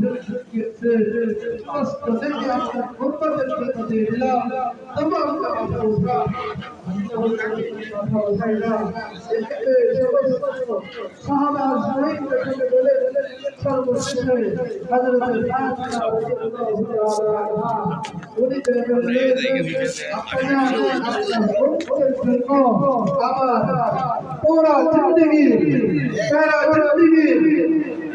আবার পুরা জিন্দগি সারা জিন্দগি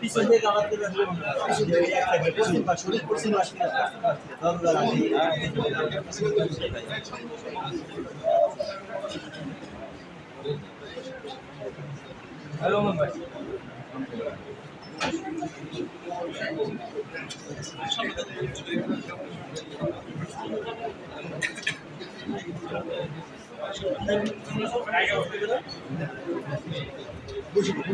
পিছনে দাঁড়াতে হ্যালো মুম্বাই সব বুঝি বুঝি